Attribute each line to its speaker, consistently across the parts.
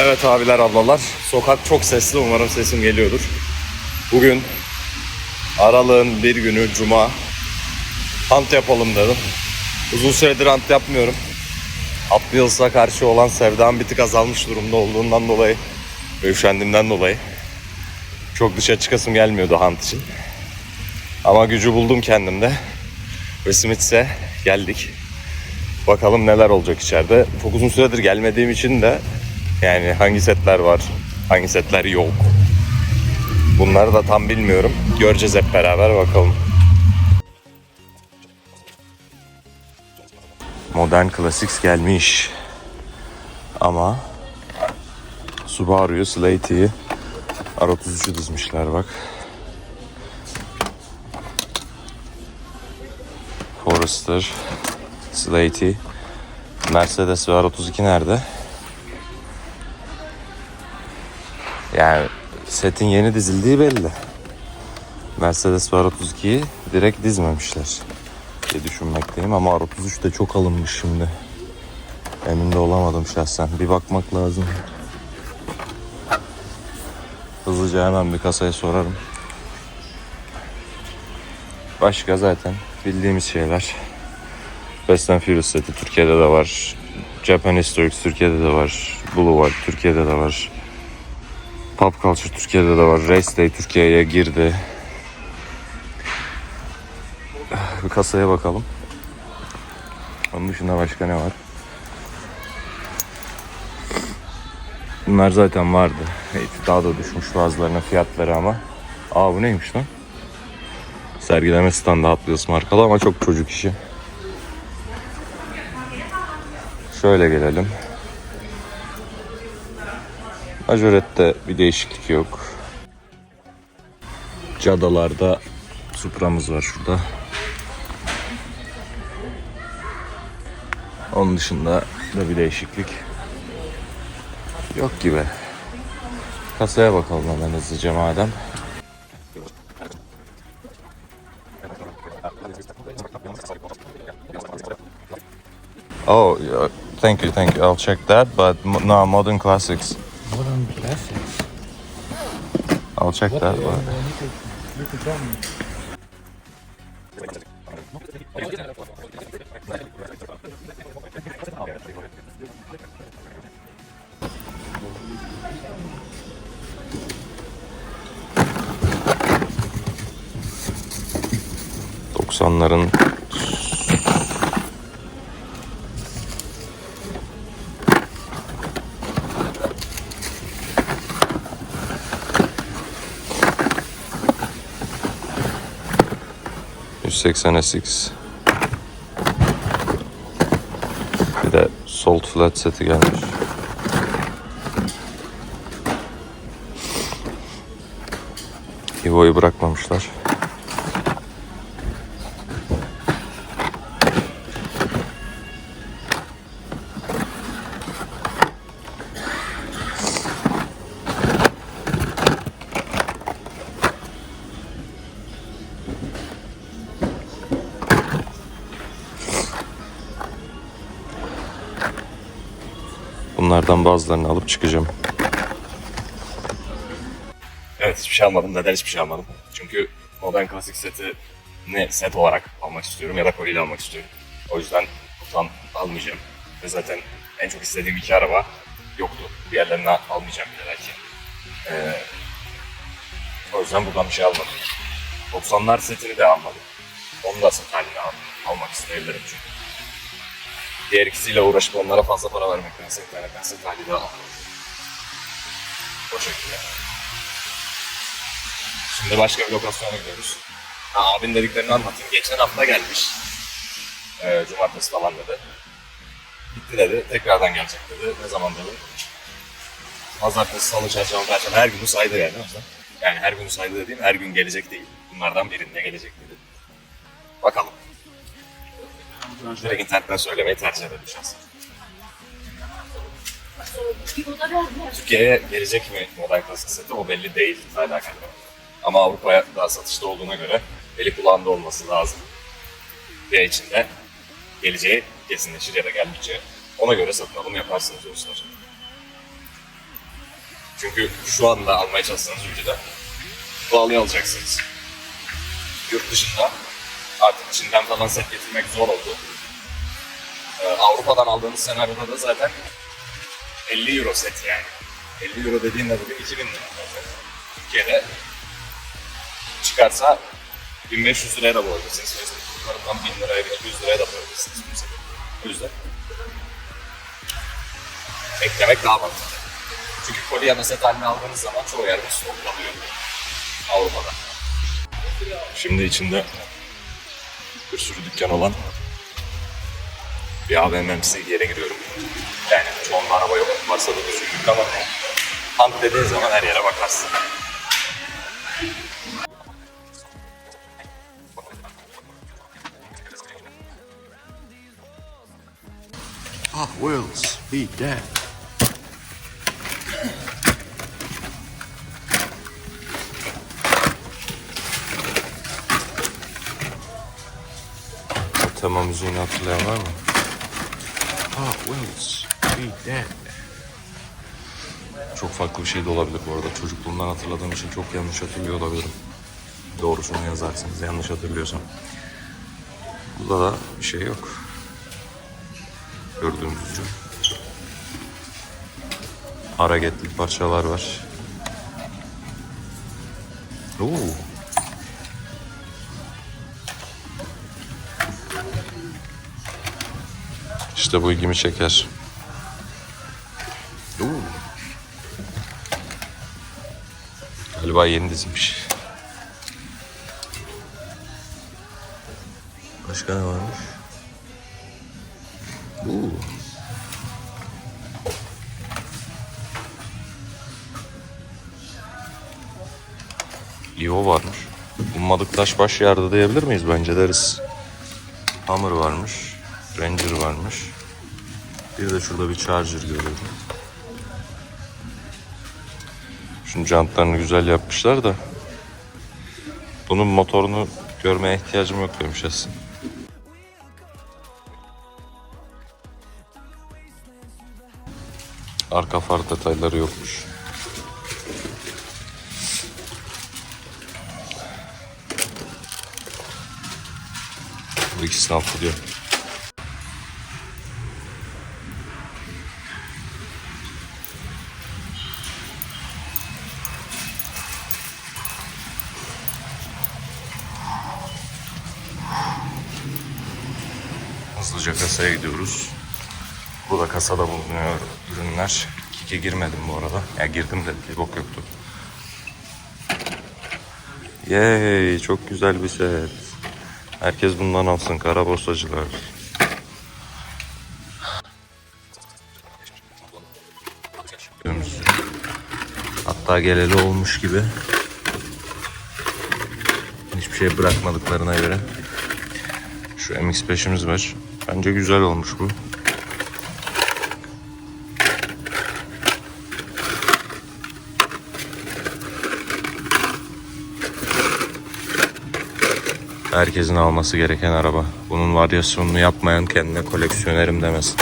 Speaker 1: Evet abiler ablalar. Sokak çok sesli. Umarım sesim geliyordur. Bugün aralığın bir günü Cuma. Hunt yapalım dedim. Uzun süredir hunt yapmıyorum. Hot Wheels'a karşı olan sevdam bir tık azalmış durumda olduğundan dolayı ve üşendiğimden dolayı çok dışa çıkasım gelmiyordu hunt için. Ama gücü buldum kendimde. Ve Smiths'e geldik. Bakalım neler olacak içeride. Çok uzun süredir gelmediğim için de yani hangi setler var, hangi setler yok. Bunları da tam bilmiyorum. Göreceğiz hep beraber bakalım. Modern Classics gelmiş. Ama Subaru'yu, Slate'i R33'ü dizmişler bak. Forester, Slate'i, Mercedes ve R32 nerede? Yani setin yeni dizildiği belli. Mercedes ve R32'yi direkt dizmemişler diye düşünmekteyim ama R33 de çok alınmış şimdi. Emin de olamadım şahsen. Bir bakmak lazım. Hızlıca hemen bir kasaya sorarım. Başka zaten bildiğimiz şeyler. Fast and Furious seti Türkiye'de de var. Japan Historics Türkiye'de de var. Boulevard Türkiye'de de var. Pop Culture Türkiye'de de var. Race Day Türkiye'ye girdi. Bir kasaya bakalım. Onun dışında başka ne var? Bunlar zaten vardı. Daha da düşmüş bazılarının fiyatları ama. Aa bu neymiş lan? Sergileme standı Wheels markalı ama çok çocuk işi. Şöyle gelelim. Majoret'te bir değişiklik yok. Cadalarda Supra'mız var şurada. Onun dışında da bir değişiklik yok gibi. Kasaya bakalım hemen hızlıca madem. Oh, thank you, thank you. I'll check that, but no, modern classics.
Speaker 2: Modern classics.
Speaker 1: I'll check that. ...180 SX... ...bir de Salt Flat seti gelmiş. Evo'yu bırakmamışlar. Bunlardan bazılarını alıp çıkacağım. Evet hiçbir şey almadım. Neden hiçbir şey almadım? Çünkü Modern Classic seti ne set olarak almak istiyorum ya da kolyeyle almak istiyorum. O yüzden buradan almayacağım. Ve zaten en çok istediğim iki araba yoktu. Diğerlerini almayacağım bile belki. Ee, o yüzden buradan bir şey almadım. 90'lar setini de almadım. Onu da set haline al- almak isteyebilirim çünkü. Diğer ikisiyle uğraşıp onlara fazla para vermektense internetten set halinde al. O şekilde. Şimdi başka bir lokasyona gidiyoruz. Ha, abin dediklerini anlatayım. Geçen hafta gelmiş. Ee, cumartesi falan dedi. Gitti dedi. Tekrardan gelecek dedi. Ne zaman dedi. Pazartesi, salı, çarşamba, perşembe her günü saydı yani. Yani her günü saydı dediğim her gün gelecek değil. Bunlardan birinde gelecek dedi. Bakalım. Direkt internetten söylemeyi tercih ederim şahsen. Türkiye'ye gelecek mi modern klasik seti o belli değil. Hala kalmadı. Ama Avrupa'ya daha satışta olduğuna göre eli kulağında olması lazım. Ay içinde geleceği kesinleşir ya da gelmeyeceği. Ona göre satın alım yaparsınız dostlar. Çünkü şu anda almaya çalışsanız ülkede pahalıya alacaksınız. Yurt dışında artık Çin'den falan set getirmek zor oldu. Ee, Avrupa'dan aldığınız senaryoda da zaten 50 euro set yani. 50 euro dediğinde bugün 2000 lira. Türkiye'de çıkarsa 1500 liraya da bulabilirsiniz. Facebook'larından 1000 liraya, 1200 liraya da bulabilirsiniz. O yüzden beklemek daha mantıklı. Çünkü Kore'ye set haline aldığınız zaman çoğu yerde stoklanıyor. Avrupa'da. Şimdi içinde bir sürü dükkan olan bir AVM'msi yere giriyorum. Yani çoğunda araba yok. Varsa da dükkan var. Hunt dediğin zaman her yere bakarsın.
Speaker 3: Hot Wheels, beat that.
Speaker 1: Tema müziğini hatırlayan var mı?
Speaker 3: Hot Wheels, beat that.
Speaker 1: Çok farklı bir şey de olabilir bu arada. Çocukluğumdan hatırladığım için çok yanlış hatırlıyor olabilirim. Doğrusunu yazarsınız yanlış hatırlıyorsam. Burada da bir şey yok. Gördüğünüz üzere. Hareketli parçalar var. Oo. İşte bu ilgimi çeker. Oo. Galiba yeni dizmiş. Başka ne varmış? Oo. Leo varmış. Ummadık taş baş yerde diyebilir miyiz? Bence deriz. Hammer varmış. Ranger varmış. Bir de şurada bir Charger görüyorum. Şunun jantlarını güzel yapmışlar da. Bunun motorunu görmeye ihtiyacım yok demiş aslında. Arka far detayları yokmuş. Bu ikisini altta Hızlıca kasaya gidiyoruz. Burada kasada bulunuyor ürünler. Kike girmedim bu arada. Ya girdim de bir bok yoktu. Yey çok güzel bir set. Herkes bundan alsın kara borsacılar. Hatta geleli olmuş gibi. Hiçbir şey bırakmadıklarına göre. Şu MX-5'imiz var. Bence güzel olmuş bu. Herkesin alması gereken araba. Bunun varyasyonunu yapmayan kendine koleksiyonerim demesin.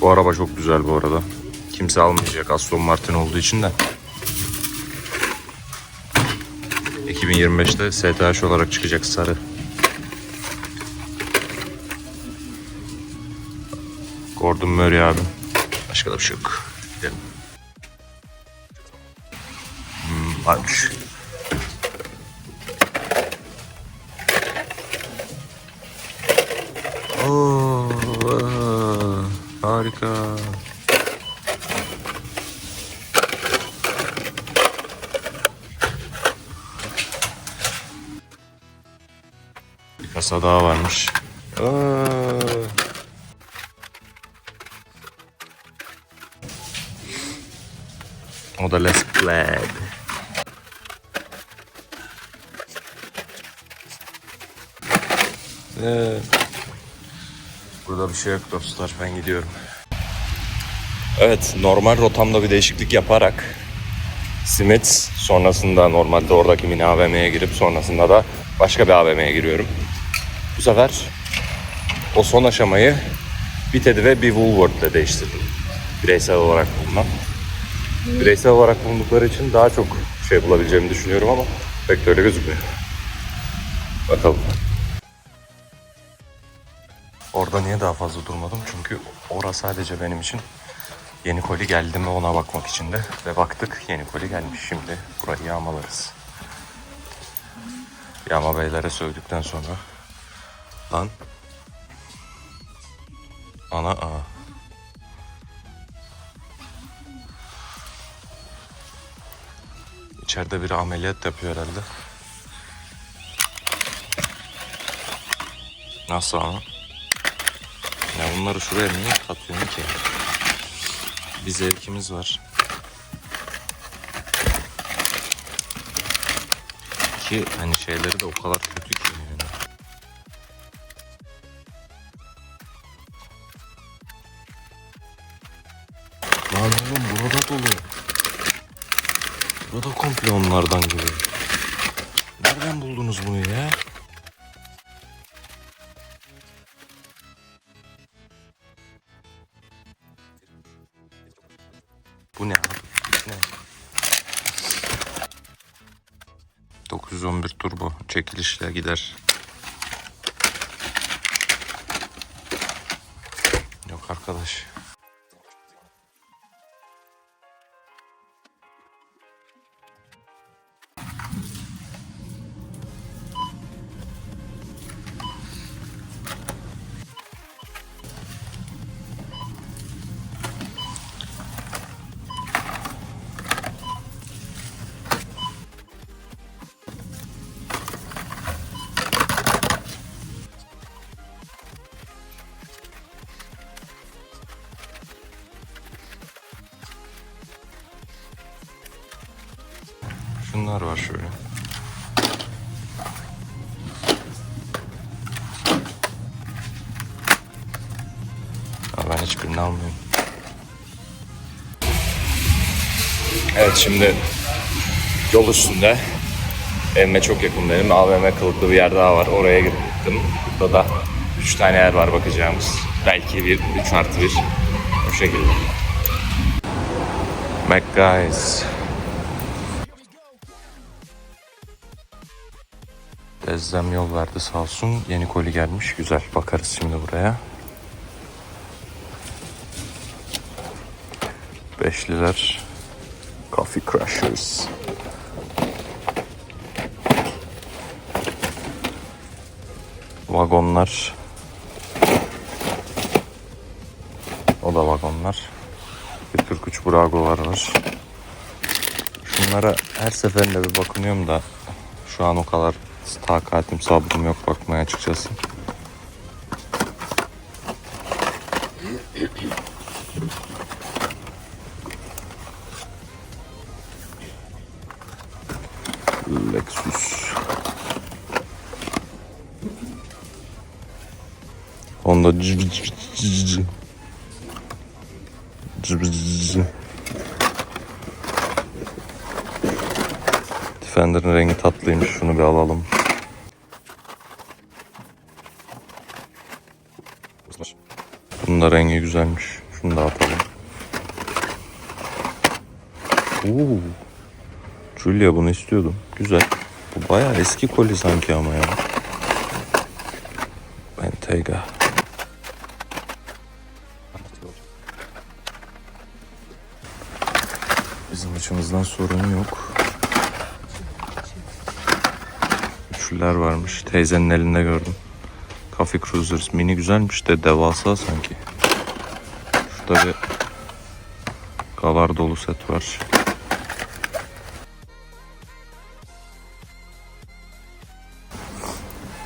Speaker 1: Bu araba çok güzel bu arada. Kimse almayacak Aston Martin olduğu için de. 2025'te STH olarak çıkacak sarı. Gordon Murray abi. Başka da bir şey yok. Gidelim. Hmm, varmış. Oo, harika. Kasa daha varmış. Aa. O da Les Glad. Ee, burada bir şey yok dostlar. Ben gidiyorum. Evet, normal rotamda bir değişiklik yaparak Smith sonrasında normalde oradaki mini AVM'ye girip sonrasında da başka bir AVM'ye giriyorum. Bu sefer o son aşamayı bir Teddy ve bir Woolworth ile değiştirdim. Bireysel olarak bulunan. Bireysel olarak bulundukları için daha çok şey bulabileceğimi düşünüyorum ama pek de öyle gözükmüyor. Bakalım. Orada niye daha fazla durmadım? Çünkü orası sadece benim için yeni koli geldi mi ona bakmak için de. Ve baktık yeni koli gelmiş. Şimdi burayı yağmalarız. Yağma beylere sövdükten sonra lan ana a İçeride biri ameliyat yapıyor herhalde. Nasıl ama? Ya bunları şuraya niye katıyorsun ki? Bir zevkimiz var. Ki hani şeyleri de o kadar kötü ki Nereden buldunuz bunu ya? Bu ne abi? Ne? 911 turbo çekilişle gider. Yok arkadaş. Evet şimdi yol üstünde evime çok yakın benim AVM kılıklı bir yer daha var. Oraya gittim. Burada da 3 tane yer var bakacağımız. Belki bir 3 artı 1. O şekilde. McGuys. Dezzem yol verdi sağ olsun. Yeni koli gelmiş. Güzel. Bakarız şimdi buraya. Beşliler. Coffee Crushers. Vagonlar. O da vagonlar. Bir 43 Brago'lar var. Şunlara her seferinde bir bakınıyorum da şu an o kadar takatim sabrım yok bakmaya açıkçası. Defender'ın rengi tatlıymış. Şunu bir alalım. Bunun da rengi güzelmiş. Şunu da atalım. Oo. Julia bunu istiyordum. Güzel. Bu bayağı eski koli sanki ama ya. Bentayga. Açımızdan sorun yok. Üçlüler varmış. Teyzenin elinde gördüm. Coffee Cruisers mini güzelmiş de devasa sanki. Şurada bir galar dolu set var.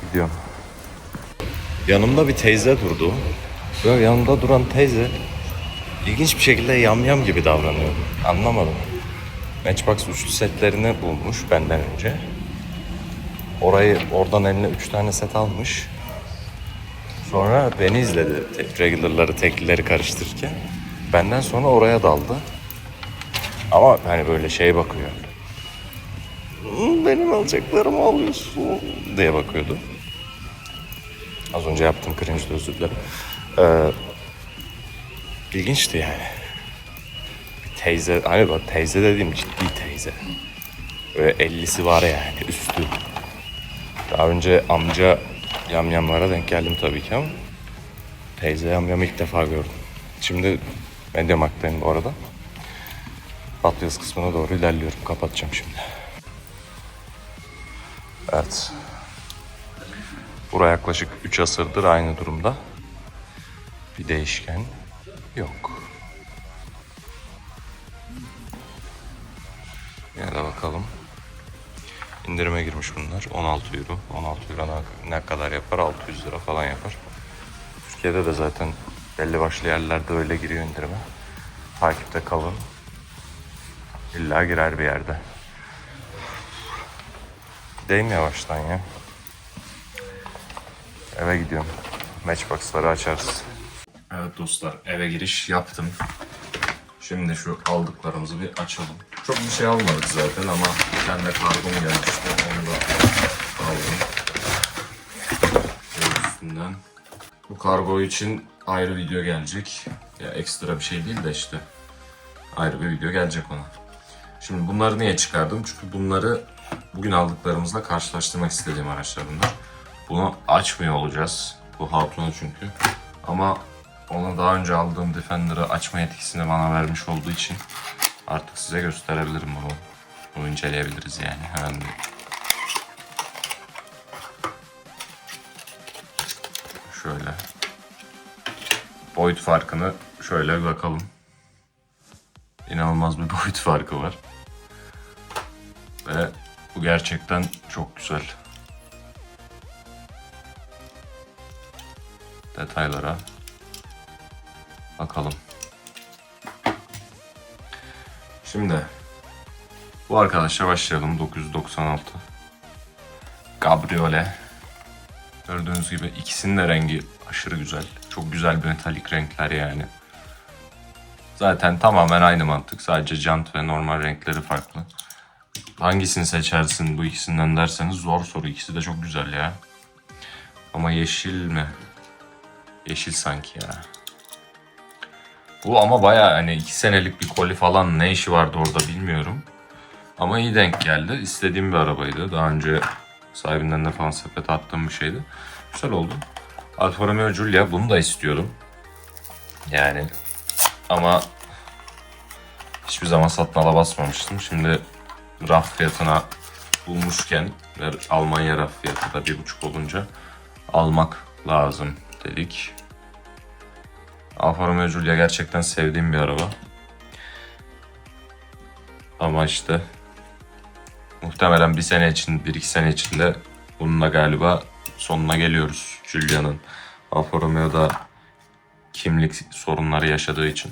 Speaker 1: Gidiyorum. Yanımda bir teyze durdu. Böyle yanımda duran teyze ilginç bir şekilde yamyam gibi davranıyor. Anlamadım. Matchbox üçlü setlerini bulmuş benden önce. Orayı oradan eline 3 tane set almış. Sonra beni izledi regularları teklileri karıştırırken. Benden sonra oraya daldı. Ama hani böyle şey bakıyor. "Hmm, Benim alacaklarımı alıyorsun diye bakıyordu. Az önce yaptığım cringe'de özür dilerim. Ee, ilginçti yani. Teyze, hani bak teyze dediğim ciddi teyze. Böyle 50'si var yani üstü. Daha önce amca yamyamlara denk geldim tabii ki ama teyze yamyamı ilk defa gördüm. Şimdi Mediamarkt'tayım bu arada. Wheels kısmına doğru ilerliyorum. Kapatacağım şimdi. Evet. Buraya yaklaşık 3 asırdır aynı durumda. Bir değişken yok. Yine de bakalım. İndirime girmiş bunlar. 16 euro. 16 euro ne- kadar yapar? 600 lira falan yapar. Türkiye'de de zaten belli başlı yerlerde öyle giriyor indirime. Takipte kalın. İlla girer bir yerde. Gideyim yavaştan ya. Eve gidiyorum. Matchbox'ları açarız. Evet dostlar eve giriş yaptım. Şimdi şu aldıklarımızı bir açalım. Çok bir şey almadık zaten ama de kargom gelmişti. Onu da aldım. Üstünden. Bu kargo için ayrı video gelecek. Ya ekstra bir şey değil de işte ayrı bir video gelecek ona. Şimdi bunları niye çıkardım? Çünkü bunları bugün aldıklarımızla karşılaştırmak istediğim araçlar bunlar. Bunu açmıyor olacağız. Bu hatunu çünkü. Ama ona daha önce aldığım Defender'ı açma yetkisini bana vermiş olduğu için artık size gösterebilirim bunu. Bunu inceleyebiliriz yani bir. Şöyle. Boyut farkını şöyle bir bakalım. İnanılmaz bir boyut farkı var. Ve bu gerçekten çok güzel. Detaylara bakalım. Şimdi bu arkadaşla başlayalım 996. Cabriolet. Gördüğünüz gibi ikisinin de rengi aşırı güzel. Çok güzel bir metalik renkler yani. Zaten tamamen aynı mantık. Sadece jant ve normal renkleri farklı. Hangisini seçersin bu ikisinden derseniz zor soru. İkisi de çok güzel ya. Ama yeşil mi? Yeşil sanki ya. Bu ama baya hani iki senelik bir koli falan ne işi vardı orada bilmiyorum. Ama iyi denk geldi. İstediğim bir arabaydı. Daha önce sahibinden de falan sepete attığım bir şeydi. Güzel oldu. Alfa Romeo Giulia bunu da istiyordum. Yani ama hiçbir zaman satın ala basmamıştım. Şimdi raf fiyatına bulmuşken Almanya raf fiyatı da bir buçuk olunca almak lazım dedik. Alfa Romeo Giulia gerçekten sevdiğim bir araba. Ama işte muhtemelen bir sene için, bir iki sene içinde bununla galiba sonuna geliyoruz Giulia'nın. Alfa Romeo'da kimlik sorunları yaşadığı için.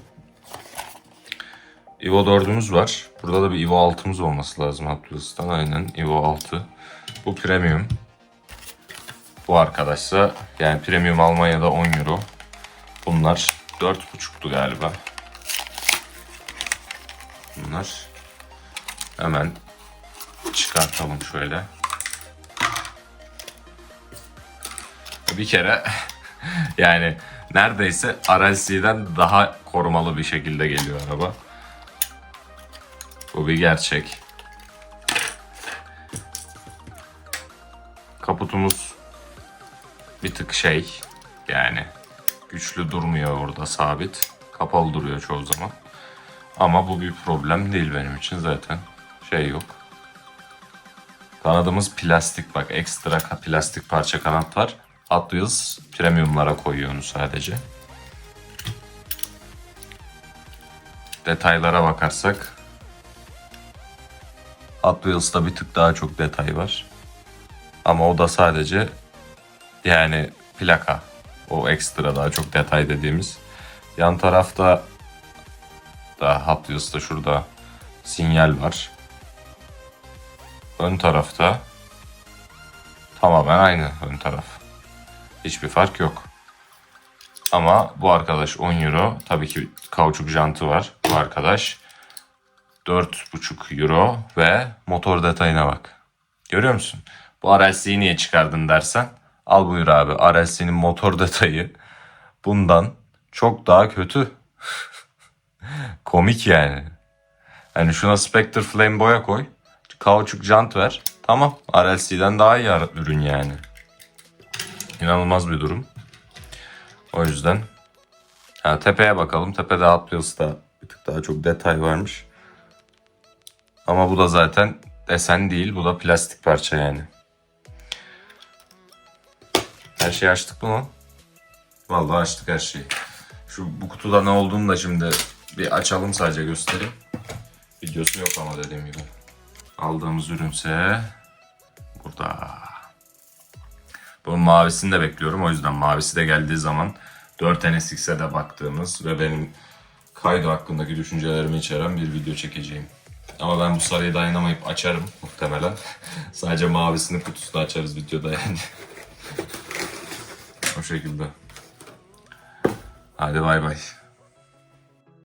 Speaker 1: Evo 4'ümüz var. Burada da bir Evo 6'mız olması lazım Wheels'tan. Aynen Evo 6. Bu premium. Bu arkadaşsa yani premium Almanya'da 10 euro. Bunlar 4,5'tu galiba. Bunlar hemen çıkartalım şöyle. Bir kere yani neredeyse RLC'den daha korumalı bir şekilde geliyor araba. Bu bir gerçek. Kaputumuz bir tık şey yani güçlü durmuyor orada sabit. Kapalı duruyor çoğu zaman. Ama bu bir problem değil benim için zaten. Şey yok. Kanadımız plastik bak ekstra plastik parça kanat var. Wheels premiumlara koyuyor onu sadece. Detaylara bakarsak Hot Wheels'ta bir tık daha çok detay var. Ama o da sadece yani plaka. O ekstra daha çok detay dediğimiz. Yan tarafta da Wheels'ta şurada sinyal var. Ön tarafta tamamen aynı ön taraf. Hiçbir fark yok. Ama bu arkadaş 10 euro. Tabii ki kauçuk jantı var bu arkadaş. 4,5 euro ve motor detayına bak. Görüyor musun? Bu RLC'yi niye çıkardın dersen Al buyur abi. RLC'nin motor detayı bundan çok daha kötü. Komik yani. Hani şuna Spectre Flame boya koy. Kauçuk jant ver. Tamam. RLC'den daha iyi ürün yani. İnanılmaz bir durum. O yüzden ha, tepeye bakalım. Tepede Hot Wheels'ta bir tık daha çok detay varmış. Ama bu da zaten desen değil. Bu da plastik parça yani. Her şeyi açtık mı lan? Vallahi açtık her şeyi. Şu bu kutuda ne olduğunu da şimdi bir açalım sadece göstereyim. Videosu yok ama dediğim gibi. Aldığımız ürünse burada. Bunun mavisini de bekliyorum. O yüzden mavisi de geldiği zaman 4 NSX'e de baktığımız ve benim kaydo hakkındaki düşüncelerimi içeren bir video çekeceğim. Ama ben bu sarıyı dayanamayıp açarım muhtemelen. Sadece mavisini kutusunu açarız videoda yani. O şekilde. Hadi bay bay.